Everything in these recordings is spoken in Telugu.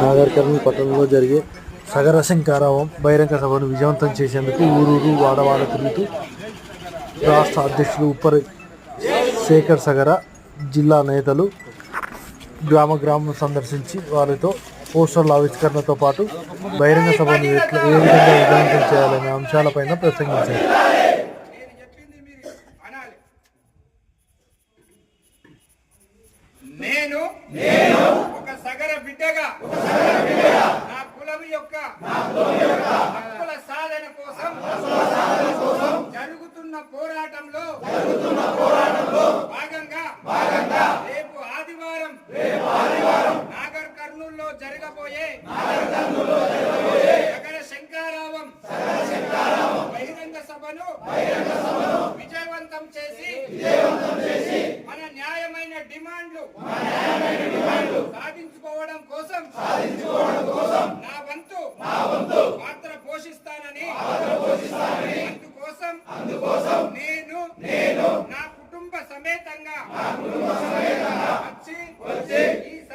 నాగర్ పట్టణంలో జరిగే సగర కారావం బహిరంగ సభను విజయవంతం చేసేందుకు ఊరూరు వాడవాడ తిరుగుతూ రాష్ట్ర అధ్యక్షులు ఉప్పరి శేఖర్ సగర జిల్లా నేతలు గ్రామ గ్రామం సందర్శించి వారితో పోస్టర్ల ఆవిష్కరణతో పాటు బహిరంగ సభను ఎట్లా ఏ విధంగా విజయవంతం చేయాలనే అంశాలపైన ప్రసంగించారు. నేను ఒక సగర బిడ్డగా జరగబోయే నగర శంకారావం బహిరంగ సభను విజయవంతం చేసి మన న్యాయమైన డిమాండ్లు సాధించుకోవడం కోసం నా వంతు పాత్ర పోషిస్తానని అందుకోసం నేను నా కుటుంబ సమేతంగా వచ్చి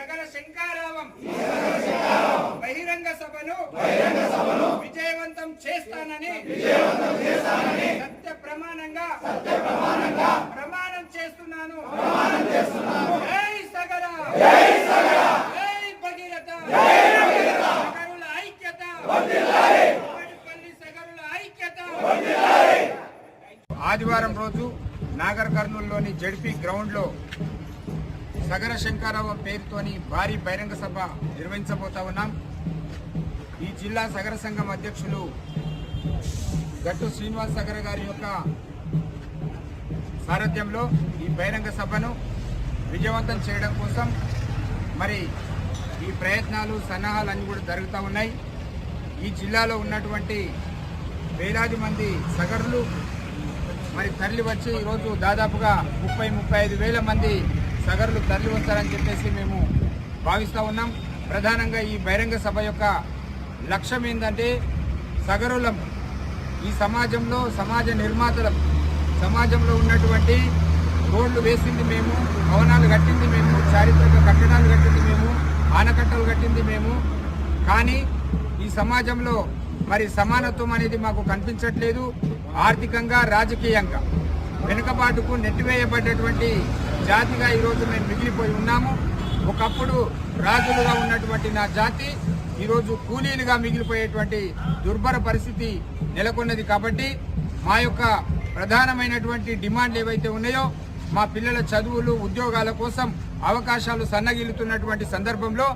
ఈ శంకారావం. బహిరంగ సభను విజయవంతం చేస్తానని సత్య ప్రమాణంగా ప్రమాణం చేస్తున్నాను. జై సగర జై భగీరథ. సగరుల ఐక్యత. ఉమ్మడిపల్లి సగరుల ఐక్యత. ఆదివారం రోజు నాగర్ కర్నూలులోని జడ్పీ గ్రౌండ్లో సగర శంకారావం పేరుతోని భారీ బహిరంగ సభ నిర్వహించబోతా ఉన్నాం. ఈ జిల్లా సగర సంఘం అధ్యక్షులు గట్టు శ్రీనివాస్ సగర గారి యొక్క సారథ్యంలో ఈ బహిరంగ సభను విజయవంతం చేయడం కోసం మరి ఈ ప్రయత్నాలు సన్నాహాలన్నీ కూడా జరుగుతూ ఉన్నాయి. ఈ జిల్లాలో ఉన్నటువంటి వేలాది మంది సగరులు మరి తరలి వచ్చి ఈరోజు దాదాపుగా ముప్పై ముప్పై ఐదు వేల మంది సగరులు తరలి వచ్చారని చెప్పేసి మేము భావిస్తూ ఉన్నాం. ప్రధానంగా ఈ బహిరంగ సభ యొక్క లక్ష్యం ఏంటంటే సగరులం ఈ సమాజంలో సమాజ నిర్మాతలం సమాజంలో ఉన్నటువంటి రోడ్లు వేసింది మేము భవనాలు కట్టింది మేము చారిత్రక కట్టడాలు కట్టింది మేము ఆనకట్టలు కట్టింది మేము. కానీ ఈ సమాజంలో మరి సమానత్వం అనేది మాకు కనిపించట్లేదు. ఆర్థికంగా రాజకీయంగా వెనుకబాటుకు నెట్టివేయబడ్డటువంటి జాతిగా ఈరోజు మేము మిగిలిపోయి ఉన్నాము. ఒకప్పుడు రాజులుగా ఉన్నటువంటి నా జాతి ఈరోజు కూలీలుగా మిగిలిపోయేటువంటి దుర్భర పరిస్థితి నెలకొన్నది కాబట్టి మా యొక్క ప్రధానమైనటువంటి డిమాండ్లు ఏవైతే ఉన్నాయో మా పిల్లల చదువులు ఉద్యోగాల కోసం అవకాశాలు సన్నగిల్లుతున్నటువంటి సందర్భంలో